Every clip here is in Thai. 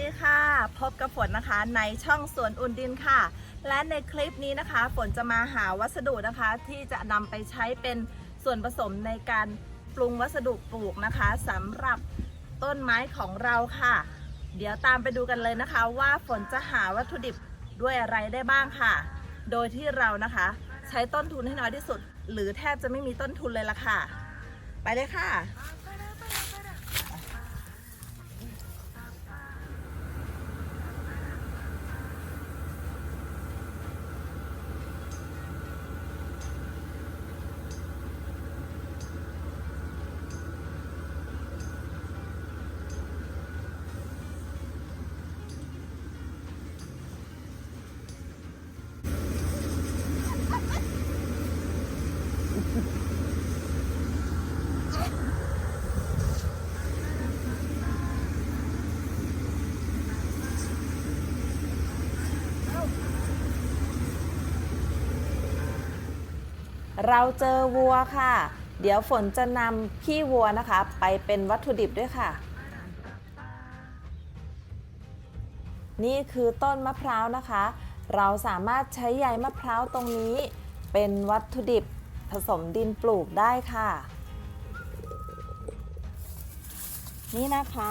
ดีค่ะ พบกับฝนนะคะในช่องสวนอุ่นดินค่ะ และในคลิปนี้นะคะ ฝนจะมาหาวัสดุนะคะ ที่จะนำไปใช้เป็นส่วนผสมในการปรุงวัสดุปลูกนะคะสำหรับต้นไม้ของเราค่ะ เดี๋ยวตามไปดูกันเลยนะคะ ว่าฝนจะหาวัตถุดิบด้วยอะไรได้บ้างค่ะ โดยที่เรานะคะ ใช้ต้นทุนให้น้อยที่สุด หรือแทบจะไม่มีต้นทุนเลยล่ะค่ะ ไปเลยค่ะ เราเจอวัวค่ะ เดี๋ยวฝนจะนำขี้วัวนะคะ ไปเป็นวัตถุดิบด้วยค่ะ นี่คือต้นมะพร้าวนะคะ เราสามารถใช้ใยมะพร้าวตรงนี้เป็นวัตถุดิบผสมดินปลูกได้ค่ะ นี่นะคะ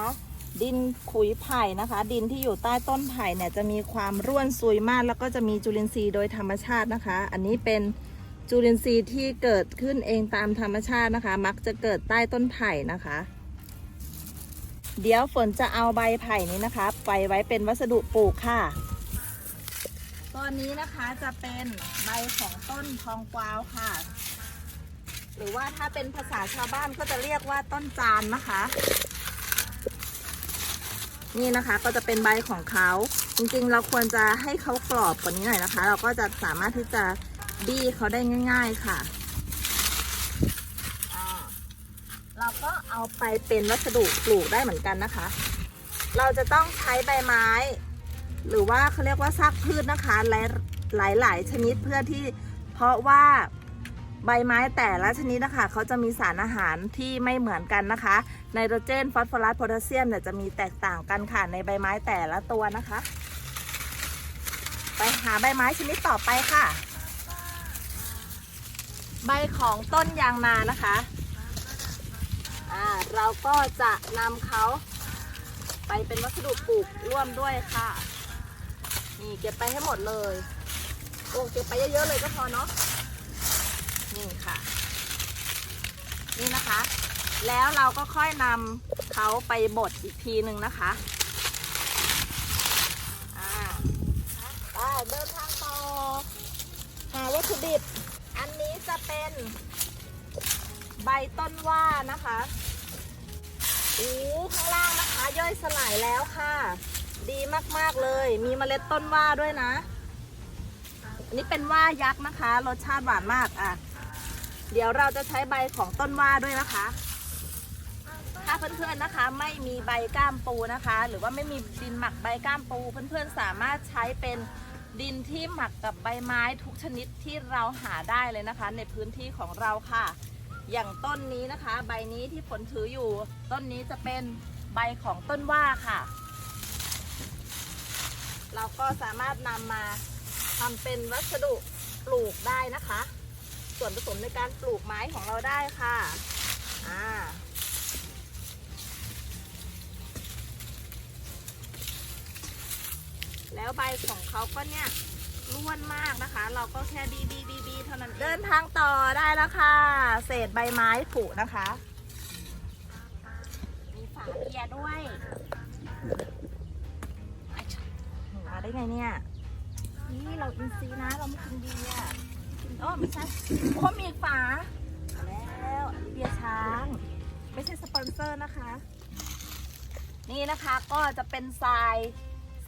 ดินขุยไผ่นะคะ ดินที่อยู่ใต้ต้นไผ่เนี่ยจะมีความร่วนซุยมาก แล้วก็จะมีจุลินทรีย์โดยธรรมชาตินะคะ อันนี้เป็น จุลินทรีย์ที่เกิดขึ้นเองตามธรรมชาตินะคะ มักจะเกิดใต้ต้นไผ่นะคะ เดี๋ยวฝนจะเอาใบไผ่นี้นะคะ ไปไว้เป็นวัสดุปลูกค่ะตัวนี้นะคะจะเป็นใบของต้นทองกวาวค่ะ หรือว่าถ้าเป็นภาษาชาวบ้านก็จะเรียกว่าต้นจานนะคะ นี่นะคะก็จะเป็นใบของเขาจริงๆ เราควรจะให้เขากรอบกว่านี้หน่อยนะคะ เราก็จะสามารถที่จะ บี้เขาได้ง่าย ๆค่ะอ่าเราก็เอาไปเป็นวัสดุปลูกได้เหมือนกันนะคะ เราจะต้องใช้ใบไม้ หรือว่าเขาเรียกว่าซากพืชนะคะหลายหลายหลายชนิดเพื่อที่เพราะว่าใบไม้แต่ละชนิดนะคะเขาจะมีสารอาหารที่ไม่เหมือนกันนะคะไนโตรเจนฟอสฟอรัสโพแทสเซียมเนี่ยจะมีแตกต่างกันค่ะในใบไม้แต่ละตัวนะคะ ไปหาใบไม้ชนิดต่อไปค่ะ ใบของต้นยางนานะคะอ่าเราก็จะนำเขาไปเป็นวัสดุปลูกร่วมด้วยค่ะ นี่เก็บไปให้หมดเลย โอ้เก็บไปเยอะๆเลยก็พอเนาะ นี่ค่ะ นี่นะคะ แล้วเราก็ค่อยนำเขาไปบดอีกทีหนึ่งนะคะอ่าไปเดินทางต่อหาวัตถุดิบ อันนี้จะเป็นใบต้นว่านะคะอู้ข้างล่างนะคะย่อยสลายแล้วค่ะ ดีมากๆเลย มีเมล็ดต้นว่าด้วยนะ อันนี้เป็นว่ายักษ์นะคะ รสชาติหวานมากอะ เดี๋ยวเราจะใช้ใบของต้นว่าด้วยนะคะ ถ้าเพื่อนๆนะคะ ไม่มีใบก้ามปูนะคะ หรือว่าไม่มีดินหมักใบก้ามปู เพื่อนๆสามารถใช้เป็น ดินที่หมักกับใบไม้ทุกชนิดที่เราหาได้เลยนะคะ ในพื้นที่ของเราค่ะ อย่างต้นนี้นะคะ ใบนี้ที่ฝนถืออยู่ ต้นนี้จะเป็นใบของต้นว่าค่ะ เราก็สามารถนำมาทำเป็นวัสดุปลูกได้นะคะ ส่วนผสมในการปลูกไม้ของเราได้ค่ะอ่า แล้วใบของเขาก็เนี่ยร่วนมากนะคะ เราก็แค่บีบีบีบีเท่านั้นเดินทางต่อได้แล้วค่ะ เศษใบไม้ผุนะคะ มีฝาเบียร์ด้วยมาได้ไงเนี่ย นี่เราอินซีนะ เราไม่กินเบียร์โอ้ไม่ใช่โอ้มีฝา แล้วเบียร์ช้าง ไม่ใช่สปอนเซอร์นะคะ นี่นะคะก็จะเป็นทราย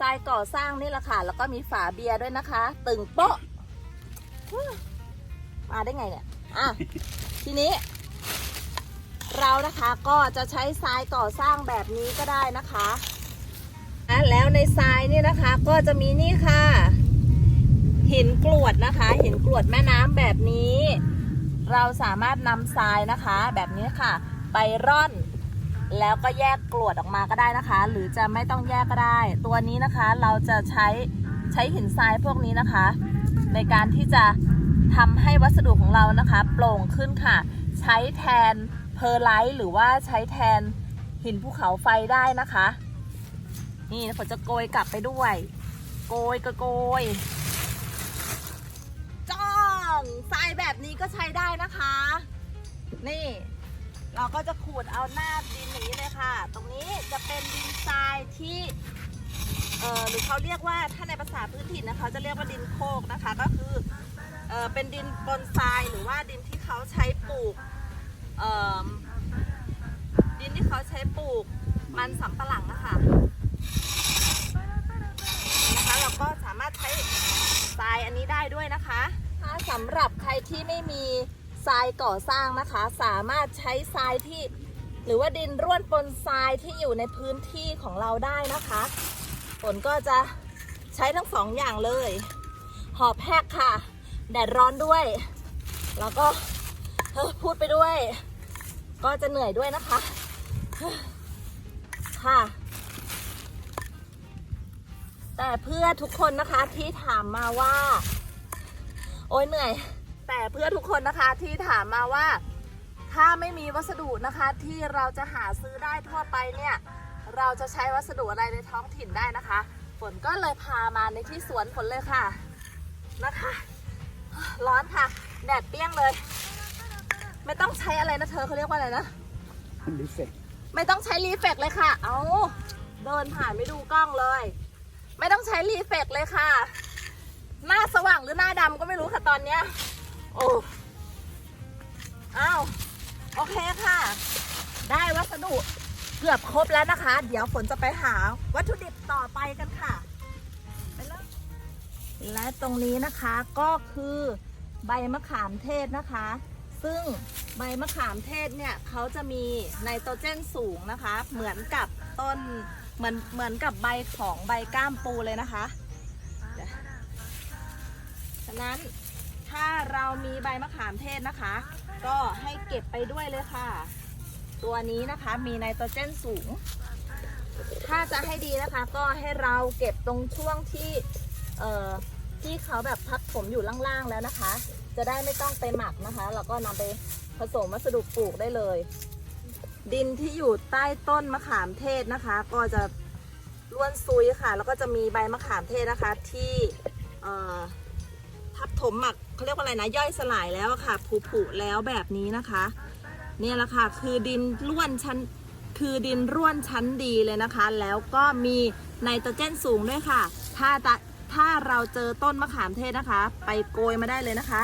ทรายก่อสร้างนี่แหละค่ะ แล้วก็มีฝาเบียร์ด้วยนะคะ ตึงโป๊ะ มาได้ไงเนี่ย อะ ทีนี้ เรานะคะก็จะใช้ทรายก่อสร้างแบบนี้ก็ได้นะคะอะแล้วในทรายนี่นะคะ ก็จะมีนี่ค่ะ หินกรวดนะคะ หินกรวดแม่น้ำแบบนี้ เราสามารถนำทรายนะคะ แบบนี้ค่ะ ไปร่อน แล้วก็แยกกรวดออกมาก็ได้นะคะ หรือจะไม่ต้องแยกก็ได้ ตัวนี้นะคะเราจะใช้ใช้หินทรายพวกนี้นะคะ ในการที่จะทำให้วัสดุของเรานะคะโปร่งขึ้นค่ะ ใช้แทนเพอร์ไลท์หรือว่าใช้แทนหินภูเขาไฟได้นะคะ นี่ฝนจะโกยกลับไปด้วย โกยก็โกยจ้องทรายแบบนี้ก็ใช้ได้นะคะ นี่ เราก็จะขูดเอาหน้าดินนี้เลยค่ะ ตรงนี้จะเป็นดินทรายที่เออหรือเขาเรียกว่าถ้าในภาษาพื้นถิ่นนะคะจะเรียกว่าดินโคกนะคะ ก็คือเออเป็นดินปนทรายหรือว่าดินที่เขาใช้ปลูกเออดินที่เขาใช้ปลูกมันสำปะหลังนะคะนะคะเราก็สามารถใช้ทรายอันนี้ได้ด้วยนะคะ ถ้าสำหรับใครที่ไม่มี ทรายก่อสร้างนะคะ สามารถใช้ทรายที่ หรือว่าดินร่วนปนทรายที่อยู่ในพื้นที่ของเราได้นะคะฝนก็จะใช้ทั้งสองอย่างเลย หอบแหกค่ะ แดดร้อนด้วย แล้วก็พูดไปด้วย ก็จะเหนื่อยด้วยนะคะ ค่ะ แต่เพื่อทุกคนนะคะที่ถามมาว่า โอ้ยเหนื่อย แต่เพื่อทุกคนนะคะที่ถามมาว่า ถ้าไม่มีวัสดุนะคะที่เราจะหาซื้อได้ทั่วไปเนี่ย เราจะใช้วัสดุอะไรในท้องถิ่นได้นะคะ ฝนก็เลยพามาในที่สวนฝนเลยค่ะนะคะ ร้อนค่ะ แดดเปรี้ยงเลย ไม่ต้องใช้อะไรนะเธอเขาเรียกว่าอะไรนะรีเฟกไม่ต้องใช้รีเฟกเลยค่ะ เอาเดินผ่านไม่ดูกล้องเลย ไม่ต้องใช้รีเฟกเลยค่ะ หน้าสว่างหรือหน้าดำก็ไม่รู้ค่ะตอนเนี้ย โอ้อ้าวโอเคค่ะ ได้วัสดุเกือบครบแล้วนะคะ เดี๋ยวฝนจะไปหาวัตถุดิบต่อไปกันค่ะไปเลยและตรงนี้นะคะก็คือใบมะขามเทศนะคะ ซึ่งใบมะขามเทศเนี่ยเขาจะมีไนโตรเจนสูงนะคะ เหมือนกับต้นเหมือนเหมือนกับใบของใบก้ามปูเลยนะคะ ฉะนั้น ถ้าเรามีใบมะขามเทศนะคะ ก็ให้เก็บไปด้วยเลยค่ะ ตัวนี้นะคะมีไนโตรเจนสูง ถ้าจะให้ดีนะคะ ก็ให้เราเก็บตรงช่วงที่เอ่อที่เขาแบบพักผมอยู่ล่างๆแล้วนะคะ จะได้ไม่ต้องไปหมักนะคะแล้วก็นำไปผสมวัสดุปลูกได้เลย ดินที่อยู่ใต้ต้นมะขามเทศนะคะ ก็จะล้วนซุยค่ะ แล้วก็จะมีใบมะขามเทศนะคะที่เอ่อ ทับถมหมักเขาเรียกว่าอะไรนะย่อยสลายแล้วค่ะผุๆแล้วแบบนี้นะคะ เนี่ยแหละค่ะคือดินร่วนชั้นคือดินร่วนชั้นดีเลยนะคะ แล้วก็มีไนโตรเจนสูงด้วยค่ะ ถ้าถ้าเราเจอต้นมะขามเทศนะคะ ไปโกยมาได้เลยนะคะ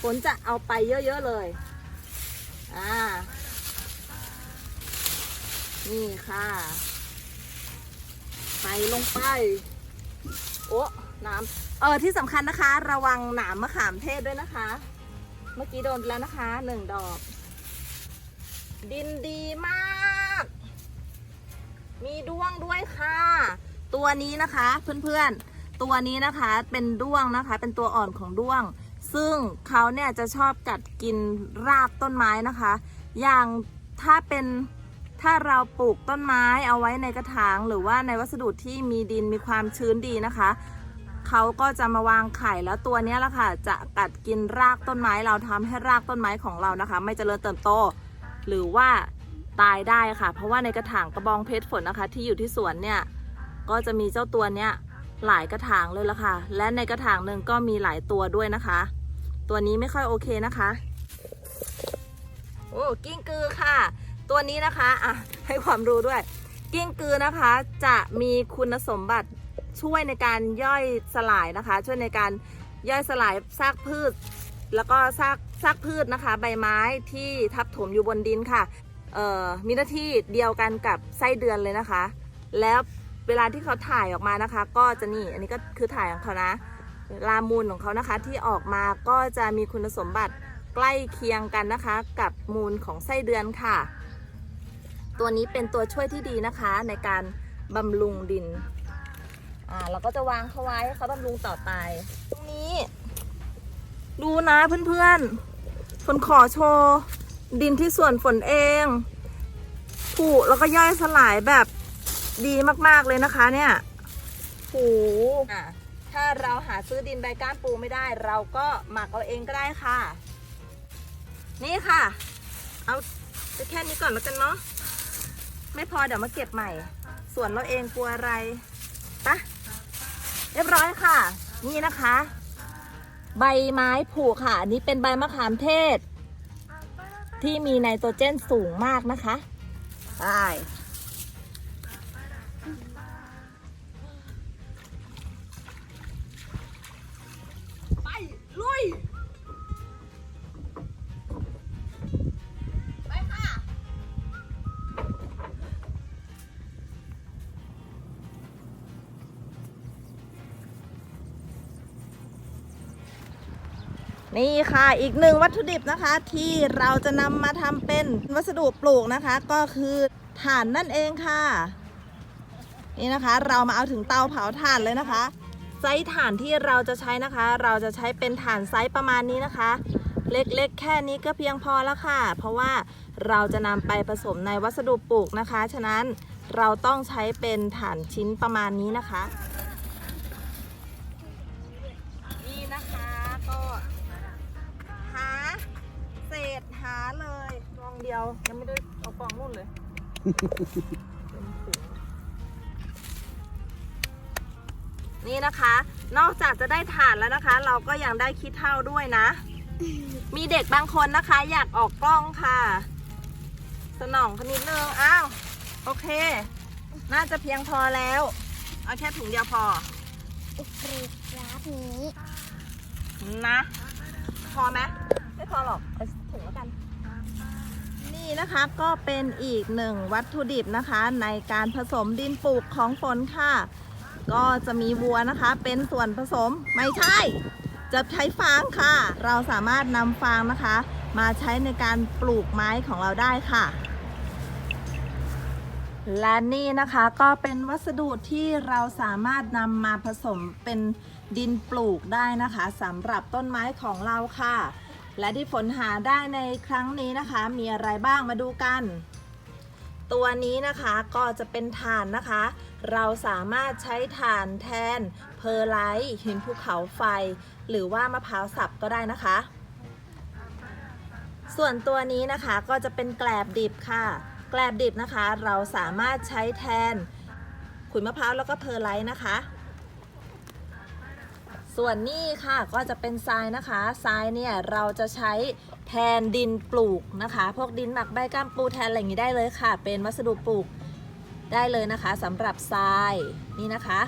ฝนจะเอาไปเยอะๆเลยอ่านี่ค่ะ ใส่ลงไป โอ้ น้ำเออที่สำคัญนะคะ ระวังหนามมะขามเทศด้วยนะคะ เมื่อกี้โดนไปแล้วนะคะหนึ่งดอก ดินดีมาก มีด้วงด้วยค่ะ ตัวนี้นะคะเพื่อนๆ ตัวนี้นะคะเป็นด้วงนะคะ เป็นตัวอ่อนของด้วง ซึ่งเขาเนี่ยจะชอบกัดกินรากต้นไม้นะคะ อย่างถ้าเป็นถ้าเราปลูกต้นไม้เอาไว้ในกระถางหรือว่าในวัสดุที่มีดินมีความชื้นดีนะคะ เขาก็จะมาวางไข่แล้วตัวนี้แหละค่ะ จะกัดกินรากต้นไม้เราทำให้รากต้นไม้ของเรานะคะ ไม่เจริญเติบโต หรือว่าตายได้ค่ะ เพราะว่าในกระถางกระบองเพชรฝนนะคะ ที่อยู่ที่สวนเนี่ยก็จะมีเจ้าตัวเนี้ยหลายกระถางเลยละค่ะ และในกระถางหนึ่งก็มีหลายตัวด้วยนะคะ ตัวนี้ไม่ค่อยโอเคนะคะโอ้กิ้งกือค่ะ ตัวนี้นะคะอะให้ความรู้ด้วย กิ้งกือนะคะจะมีคุณสมบัติ ช่วยในการย่อยสลายนะคะ ช่วยในการย่อยสลายซากพืช แล้วก็ซากซากพืชนะคะ ใบไม้ที่ทับถมอยู่บนดินค่ะมีหน้าที่เดียวกันกับไส้เดือนเลยนะคะ แล้วเวลาที่เขาถ่ายออกมานะคะ ก็จะนี่อันนี้ก็คือถ่ายของเขานะลามูลของเขานะคะที่ออกมาก็จะมีคุณสมบัติใกล้เคียงกันนะคะ กับมูลของไส้เดือนค่ะ ตัวนี้เป็นตัวช่วยที่ดีนะคะในการบำรุงดิน อ่าเราก็จะวางเขาไว้ให้เขาบำรุงต่อไป ตรงนี้ ดูนะเพื่อนๆฝนขอโชว์ดินที่ส่วนฝนเองผุแล้วก็ย่อยสลายแบบดีมากๆเลยนะคะ เนี่ยโหอะถ้าเราหาซื้อดินใบก้านปูไม่ได้ เราก็หมักเอาเองก็ได้ค่ะ นี่ค่ะ เอาจะแค่นี้ก่อนแล้วกันเนาะไม่พอเดี๋ยวมาเก็บใหม่ ส่วนเราเองกลัวอะไรปะ เรียบร้อยค่ะ นี่นะคะ ใบไม้ผูกค่ะ อันนี้เป็นใบมะขามเทศ ที่มีไนโตรเจนสูงมากนะคะไป นี่ค่ะอีกหนึ่งวัตถุดิบนะคะ ที่เราจะนำมาทำเป็นวัสดุปลูกนะคะ ก็คือถ่านนั่นเองค่ะ นี่นะคะ เรามาเอาถึงเตาเผาถ่านเลยนะคะไซส์ถ่านที่เราจะใช้นะคะ เราจะใช้เป็นถ่านไซส์ประมาณนี้นะคะ เล็กๆ แค่นี้ก็เพียงพอแล้วค่ะ เพราะว่าเราจะนำไปผสมในวัสดุปลูกนะคะ ฉะนั้นเราต้องใช้เป็นถ่านชิ้นประมาณนี้นะคะ เดียว ยังไม่ได้เอากล่องนู่นเลยนี่นะคะ นอกจากจะได้ฐานแล้วนะคะ เราก็ยังได้คิดเท่าด้วยนะ มีเด็กบางคนนะคะ อยากออกกล้องค่ะ สนองคนิดนึงอ้าวโอเค น่าจะเพียงพอแล้ว เอาแค่ถุงเดียวพออุปริรับนี้นะ พอไหมไม่พอหรอกเอาถุงแล้วกั นี่นะคะก็เป็นอีกหนึ่งวัตถุดิบนะคะ ในการผสมดินปลูกของฝนค่ะ ก็จะมีวัวนะคะ เป็นส่วนผสมไม่ใช่ จะใช้ฟางค่ะ เราสามารถนำฟางนะคะ มาใช้ในการปลูกไม้ของเราได้ค่ะ และนี่นะคะก็เป็นวัสดุที่เราสามารถนำมาผสมเป็นดินปลูกได้นะคะสำหรับต้นไม้ของเราค่ะ และที่ฝนหาได้ในครั้งนี้นะคะ มีอะไรบ้างมาดูกัน ตัวนี้นะคะก็จะเป็นถ่านนะคะ เราสามารถใช้ถ่านแทน เพอร์ไลท์หินภูเขาไฟ หรือว่ามะพร้าวสับก็ได้นะคะ ส่วนตัวนี้นะคะก็จะเป็นแกลบดิบค่ะ แกลบดิบนะคะ เราสามารถใช้แทนขุยมะพร้าวแล้วก็เพอร์ไลท์นะคะ ส่วนนี้ค่ะก็จะเป็นทรายนะคะทรายเนี่ยเราจะใช้แทนดินปลูกนะคะ พวกดินหมักใบก้ามปูแทนอะไรอย่างนี้ได้เลยค่ะ เป็นวัสดุปลูกได้เลยนะคะสำหรับทรายนี่นะคะ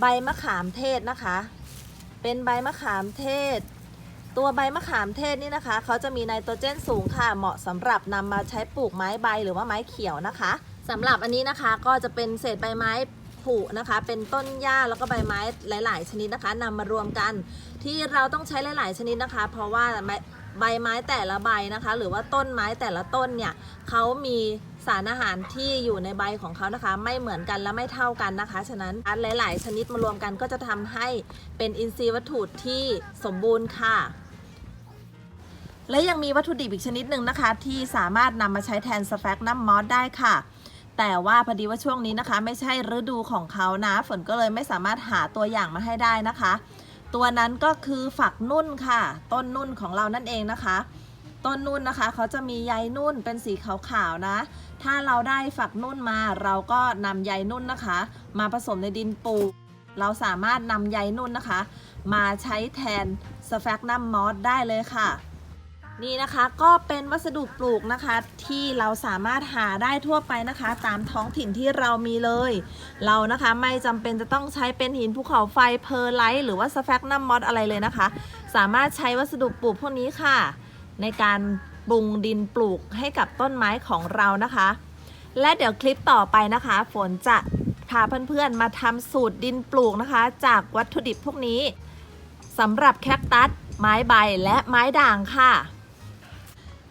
ใบมะขามเทศนะคะ เป็นใบมะขามเทศ ตัวใบมะขามเทศนี่นะคะเขาจะมีไนโตรเจนสูงค่ะเหมาะสำหรับนำมาใช้ปลูกไม้ใบหรือว่าไม้เขียวนะคะสำหรับอันนี้นะคะก็จะเป็นเศษใบไม้ ผุนะคะ เป็นต้นหญ้าแล้วก็ใบไม้หลาย ๆ ชนิดนะคะนำมารวมกันที่เราต้องใช้หลาย ๆ ชนิดนะคะ เพราะว่าใบไม้แต่ละใบนะคะ หรือว่าต้นไม้แต่ละต้นเนี่ยเขามีสารอาหารที่อยู่ในใบของเขานะคะ ไม่เหมือนกันและไม่เท่ากันนะคะ ฉะนั้นหลาย ๆ ชนิดมารวมกันก็จะทำให้เป็นอินทรีย์วัตถุที่สมบูรณ์ค่ะและยังมีวัตถุดิบอีกชนิดหนึ่งนะคะ ที่สามารถนำมาใช้แทนสแฟกนัมมอสได้ค่ะ แต่ว่าพอดีว่าช่วงนี้นะคะ ไม่ใช่ฤดูของเขานะ ฝนก็เลยไม่สามารถหาตัวอย่างมาให้ได้นะคะ ตัวนั้นก็คือฝักนุ่นค่ะ ต้นนุ่นของเรานั่นเองนะคะ ต้นนุ่นนะคะเขาจะมีใยนุ่นเป็นสีขาวๆนะ ถ้าเราได้ฝักนุ่นมาเราก็นำใยนุ่นนะคะ มาผสมในดินปูเราสามารถนำใยนุ่นนะคะ มาใช้แทนสแฟกนัมมอสได้เลยค่ะ นี่นะคะก็เป็นวัสดุปลูกนะคะ ที่เราสามารถหาได้ทั่วไปนะคะ ตามท้องถิ่นที่เรามีเลย เรานะคะไม่จำเป็นจะต้องใช้เป็นหินภูเขาไฟเพอร์ไลท์หรือว่าสแฟกนัมมอสอะไรเลยนะคะ สามารถใช้วัสดุปลูกพวกนี้ค่ะ ในการปรุงดินปลูกให้กับต้นไม้ของเรานะคะ และเดี๋ยวคลิปต่อไปนะคะ ฝนจะพาเพื่อนๆมาทำสูตรดินปลูกนะคะ จากวัตถุดิบพวกนี้สำหรับแคคตัสไม้ใบและไม้ด่างค่ะ